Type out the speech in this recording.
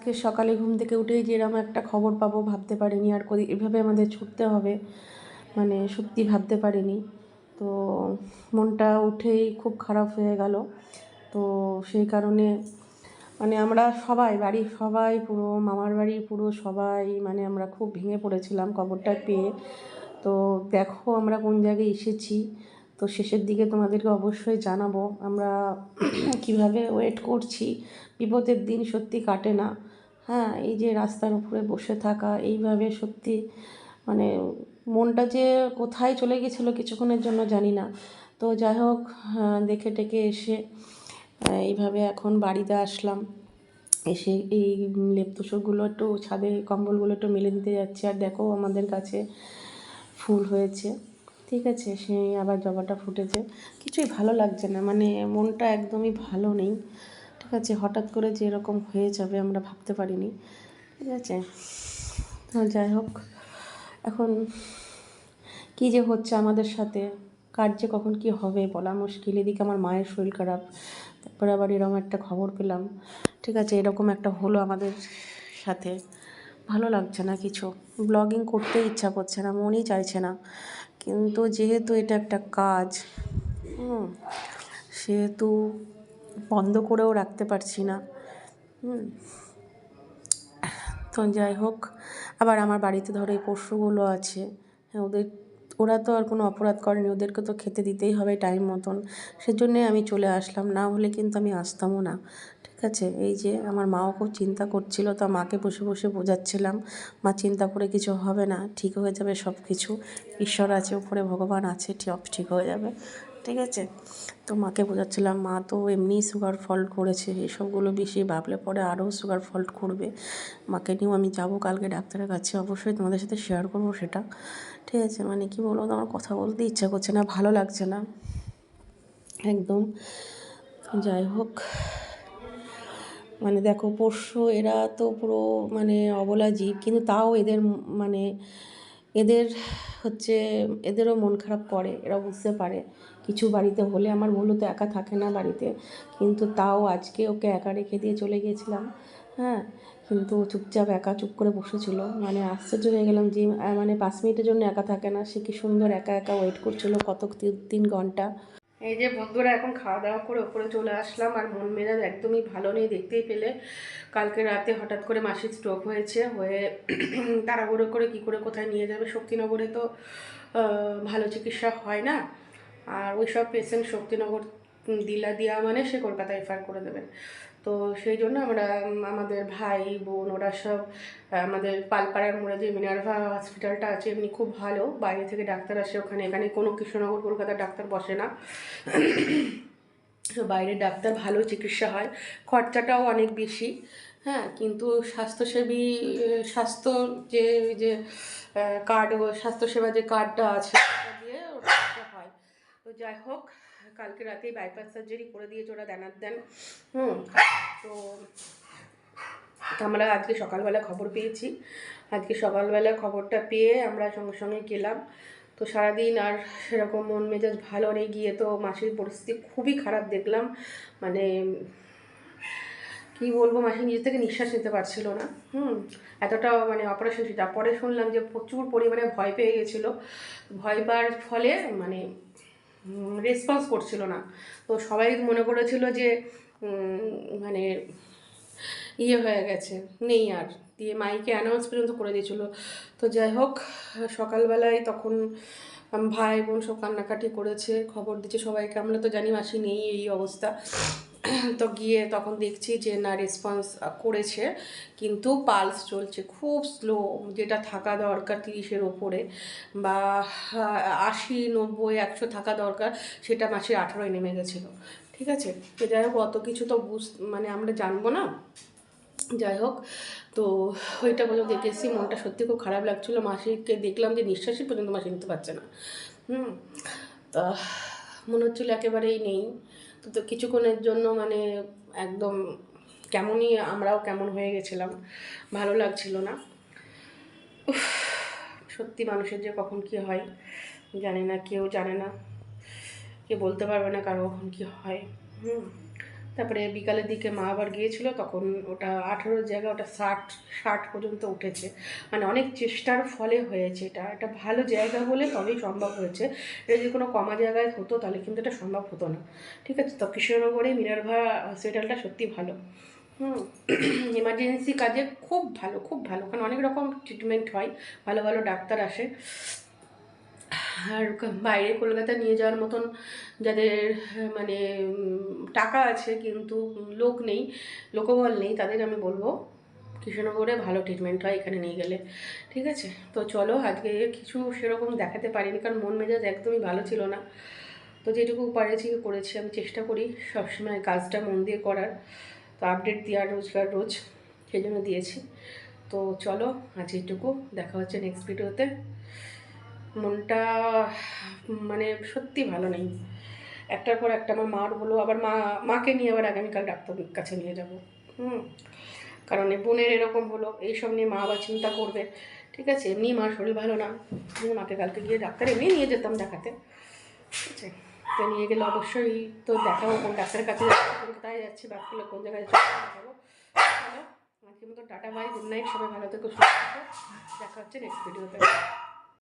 আজকে সকালে ঘুম থেকে উঠেই যে এরকম একটা খবর পাবো ভাবতে পারিনি আর কদি এভাবে আমাদের ছুটতে হবে। মানে সত্যি ভাবতে পারিনি। তো মনটা উঠেই খুব খারাপ হয়ে গেল। তো সেই কারণে মানে আমরা সবাই, বাড়ির সবাই পুরো, মামার বাড়ির পুরো সবাই মানে আমরা খুব ভেঙে পড়েছিলাম খবরটা পেয়ে। তো দেখো আমরা কোন জায়গায় এসেছি। তো শেষের দিকে তোমাদেরকে অবশ্যই জানাব আমরা কীভাবে ওয়েট করছি। বিপদের দিন সত্যি কাটে না। হ্যাঁ এই যে রাস্তার উপরে বসে থাকা, এইভাবে সত্যি মানে মনটা যে কোথায় চলে গেছিল কিছুক্ষণের জন্য জানি না। তো যাই হোক দেখে টেকে এসে এইভাবে এখন বাড়িতে আসলাম। এসে এই লেপ তোষকগুলো একটু ছাদে কম্বলগুলো একটু মেলে দিতে যাচ্ছে। আর দেখো আমাদের কাছে ফুল হয়েছে। ঠিক আছে, সেই আবার জবাটা ফুটেছে। কিছুই ভালো লাগছে না মানে মনটা একদমই ভালো নেই। ঠিক আছে হঠাৎ করে যে এরকম হয়ে যাবে আমরা ভাবতে পারিনি। ঠিক আছে? যাই হোক, এখন কী যে হচ্ছে আমাদের সাথে? কার যে কখন কী হবে বলা মুশকিল। এদিকে আমার মায়ের শরীর খারাপ, তারপরে আবার এরকম একটা খবর পেলাম। ঠিক আছে, এরকম একটা হলো আমাদের সাথে। ভালো লাগছে না কিছু। ব্লগিং করতে ইচ্ছা করছে না, মনই চাইছে না। কিন্তু যেহেতু এটা একটা কাজ সেহেতু বন্ধ করেও রাখতে পারছি না। তো যাই হোক, আবার আমার বাড়িতে ধরো এই পশুগুলো আছে হ্যাঁ ওদের, ওরা তো আর কোনো অপরাধ করেনি, ওদেরকে তো খেতে দিতেই হবে টাইম মতন। সেজন্যে আমি চলে আসলাম, না হলে কিন্তু আমি আসতামও না, ঠিক আছে? এই যে আমার মাও খুব চিন্তা করছিল, তা মাকে বসে বসে বোঝাচ্ছিলাম, মা, চিন্তা করে কিছু হবে না, ঠিক হয়ে যাবে সব কিছু ঈশ্বর আছে, উপরে ভগবান আছে ঠিক হয়ে যাবে। ঠিক আছে? তো মাকে বোঝাচ্ছিলাম, মা তো এমনি সুগার ফল্ট করেছে, এসবগুলো বেশি ভাবলে পরে আরও সুগার ফল্ট করবে। মাকে নিয়েও আমি যাব কালকে ডাক্তারের কাছে, অবশ্যই তোমাদের সাথে শেয়ার করব সেটা। ঠিক আছে? মানে কি বলব আমার কথা বলতে ইচ্ছা করছে না, ভালো লাগছে না। একদম। যাই হোক মানে দেখো পোষ্য এরা তো পুরো মানে অবলা জীব, কিন্তু তাও এদের মানে এদের হচ্ছে, এদেরও মন খারাপ করে, এরা বুঝতে পারে। কিছু বাড়িতে হলে আমার বলল তো একা থাকে না বাড়িতে। কিন্তু তাও আজকে ওকে একা রেখে দিয়ে চলে গিয়েছিলাম। হ্যাঁ কিন্তু চুপচাপ একা চুপ করে বসেছিল। মানে আশ্চর্য হয়ে গেলাম যে মানে পাঁচ মিনিটের জন্য একা থাকে না। সে কি সুন্দর একা একা ওয়েট করছিল কত তিন ঘণ্টা। এই যে বন্ধুরা, এখন খাওয়া দাওয়া করে ওপরে চলে আসলাম আর মন মেজাজ একদমই ভালো নেই দেখতেই পেলে। কালকে রাতে হঠাৎ করে মাসির স্ট্রোক হয়েছে, হয়ে তাড়াহুড়ো করে কি করে কোথায় নিয়ে যাবে? শক্তিনগরে তো ভালো চিকিৎসা হয় না। আর ওই সব পেশেন্ট শক্তিনগর দিলা দিয়া মানে সে কলকাতায় রেফার করে দেবেন। তো সেই জন্য আমরা আমাদের ভাই, বোন, ওরা সব আমাদের পালপাড়ার মোড়ে যে মিনার্ভা হসপিটালটা আছে এমনি খুব ভালো। বাইরে থেকে ডাক্তার আসে ওখানে। এখানে কোনো কৃষ্ণনগর, কলকাতার ডাক্তার বসে না। তো বাইরের ডাক্তার ভালো, চিকিৎসা হয়। খরচাটাও অনেক বেশি হ্যাঁ? কিন্তু স্বাস্থ্যসেবী, স্বাস্থ্য যে যে কার্ড স্বাস্থ্যসেবা যে কার্ডটা আছে সেটা দিয়ে ওটা করতে হয় তো যাই হোক, কালকে রাতেই বাইপাস সার্জারি করে দিয়েছে ওরা দেনার দেন হুম, তো আমরা আজকে সকালবেলা খবর পেয়েছি। আজকে সকালবেলা খবরটা পেয়ে আমরা সঙ্গে সঙ্গে গেলাম। তো সারাদিন আর সেরকম মন মেজাজ ভালো নেই, গিয়ে তো মাসির পরিস্থিতি খুবই খারাপ দেখলাম। মানে কি বলব, মাসি নিজে থেকে নিঃশ্বাস নিতে পারছিল না। হুম, এতটা মানে অপারেশন ছিল। পরে শুনলাম যে প্রচুর পরিমাণে ভয় পেয়ে গেছিল। ভয় পাওয়ার ফলে মানে রেসপন্স করছিল না। তো সবাই মনে করেছিল যে মানে ইয়ে হয়ে গেছে, নেই আর। দিয়ে মাইকে অ্যানাউন্স পর্যন্ত করে দিয়েছিল। তো যাই হোক, সকালবেলায় তখন ভাই বোন সব কান্নাকাটি করেছে, খবর দিচ্ছে সবাইকে। আমরা তো জানি মাসি নেই এই অবস্থা। তো গিয়ে তখন দেখছি যে না রেসপন্স করেছে। কিন্তু পালস চলছে খুব স্লো যেটা থাকা দরকার তিরিশের ওপরে বা আশি, নব্বই, একশো থাকা দরকার, সেটা মাসের আঠারোয় নেমে গেছিল। ঠিক আছে? তো যাই হোক, অত কিছু তো বুঝ মানে আমরা জানব না। যাই হোক, তো ওইটা পর্যন্ত দেখেছি মনটা সত্যি খুব খারাপ লাগছিল। মাসিকে দেখলাম যে নিঃশ্বাসই পর্যন্ত মাসি নিতে পারছে না। হুম, তা মনে হচ্ছিল একেবারেই নেই। তো কিছুক্ষণের জন্য মানে একদম কেমনই আমরাও কেমন হয়ে গেছিলাম, ভালো লাগছিল না। সত্যি মানুষের যে কখন কি হয়, জানে না, কেউ জানে না কে বলতে পারবে না কারও কখন কী হয়। হুম। তারপরে বিকালের দিকে মা আবার গিয়েছিল, তখন ওটা আঠেরোর জায়গায় ওটা ষাট ষাট পর্যন্ত উঠেছে। মানে অনেক চেষ্টার ফলে হয়েছে এটা। একটা ভালো জায়গা বলে তবেই সম্ভব হয়েছে। এটা যদি কোনো কমা জায়গায় হতো, তাহলে কিন্তু এটা সম্ভব হতো না। ঠিক আছে? তো কৃষ্ণনগরে মিনার্ভা হসপিটালটা সত্যি ভালো। হুম। এমার্জেন্সি কাজে খুব ভালো খুব ভালো। ওখানে অনেক রকম ট্রিটমেন্ট হয়। ভালো ভালো ডাক্তার আসে। আর বাইরে কলকাতা নিয়ে যাওয়ার মতন যাদের মানে টাকা আছে কিন্তু লোক নেই, লোকবল নেই, তাদের আমি বলব কৃষ্ণনগরে ভালো ট্রিটমেন্ট হয় এখানে নিয়ে গেলে। ঠিক আছে? তো চলো আজকে কিছু সেরকম দেখাতে পারিনি, কারণ মন মেজাজ একদমই ভালো ছিল না। তো যেটুকু পারেছি করেছি, আমি চেষ্টা করি সবসময় কাজটা মন দিয়ে করার, তো আপডেট দেওয়ার রোজকার রোজ, সেই জন্য দিয়েছি। তো চলো আজ এটুকু দেখা হচ্ছে নেক্সট ভিডিওতে মনটা মানে সত্যি ভালো নেই। একটার পর একটা আমার মার বলো, আবার মা, মাকে নিয়ে আবার আগামীকাল ডাক্তার কাছে নিয়ে যাব। হুম, কারণ বোনের এরকম হলো এইসব নিয়ে মা আবার চিন্তা করবে। ঠিক আছে, এমনি মার শরীর ভালো না। আমি মাকে কালকে গিয়ে ডাক্তার এমনি নিয়ে যেতাম দেখাতে। ঠিক আছে, তো নিয়ে গেলে অবশ্যই তো দেখাবো কোন ডাক্তারের কাছে কোথায় যাচ্ছি বাকিগুলো কোন জায়গায় চলো, আজকের মতো টাটা বাই গুড নাইট সবাই ভালো থেকো, সুস্থ দেখা হচ্ছে নেক্সট ভিডিওতে